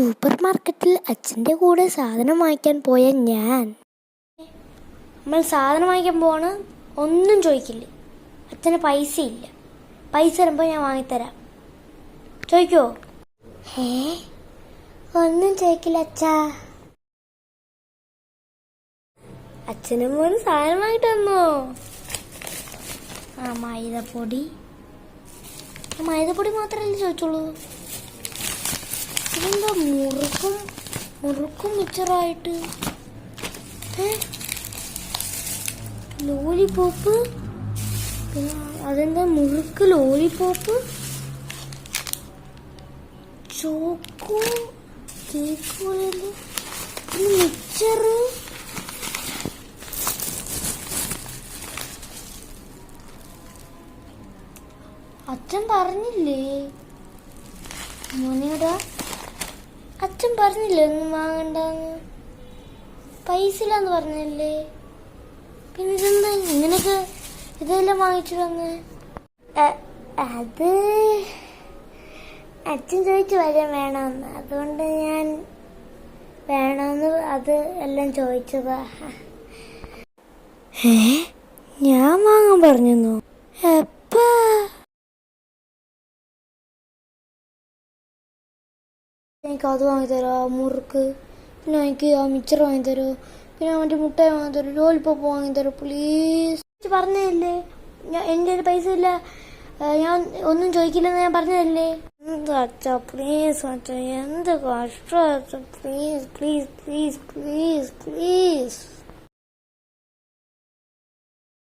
Super മാർക്കറ്റിൽ അച്ഛന്റെ കൂടെ സാധനം വാങ്ങിക്കാൻ പോയ ഞാൻ. നമ്മൾ സാധനം വാങ്ങിക്കാൻ പോവാണ് ഒന്നും ചോദിക്കില്ല. അച്ഛന് പൈസ ഇല്ല പൈസ തരുമ്പോൾ ഞാൻ വാങ്ങിത്തരാം. ചോദിക്കോ ഏ ഒന്നും ചോദിക്കില്ല അച്ഛാ. അച്ഛനും മോന് സാധനം വാങ്ങിട്ട് വന്നോ? ആ മൈദപ്പൊടി. മൈദപ്പൊടി മാത്രമല്ലേ ചോദിച്ചോളൂ ഇതെന്താ മുറുക്കും മുറുക്കും മിച്ചറായിട്ട്? Lollipop lollipop? അതെന്താ മുറുക്ക് ലോലിപോപ്പ്? ചോക്കോ കേക്ക് മിച്ചറ്? അച്ഛൻ പറഞ്ഞില്ലേ? മോനേടാ പറഞ്ഞില്ലേ ഒന്നും വാങ്ങണ്ടെന്ന്? പൈസ ഇല്ലാന്ന് പറഞ്ഞല്ലേ? പിന്നെ ഇതെന്താ ഇങ്ങനൊക്കെ ഇതെല്ലാം വാങ്ങിച്ചു വന്ന് അത് അച്ഛൻ ചോദിച്ചു വരാൻ വേണമെന്ന്. അതുകൊണ്ട് ഞാൻ വേണമെന്ന് അത് എല്ലാം ചോദിച്ചതാ. ഏ ഞാൻ വാങ്ങാൻ പറഞ്ഞു എനിക്ക് അത് വാങ്ങിത്തരോ ആ മുറുക്ക്. പിന്നെ എനിക്ക് ആ മിച്ചർ വാങ്ങിത്തരോ. പിന്നെ മറ്റേ മുട്ടായി വാങ്ങിത്തരോ ലോലിപ്പോപ്പ് വാങ്ങിത്തരോ പ്ലീസ് പറഞ്ഞതല്ലേ? ഞാൻ എന്റെ കയ്യിൽ പൈസ ഇല്ല. ഞാൻ ഒന്നും ചോദിക്കില്ലെന്ന് ഞാൻ പറഞ്ഞതല്ലേ? എന്താ അച്ഛാ പ്ലീസ് അച്ഛാ എന്ത് കഷ്ടം please please please please please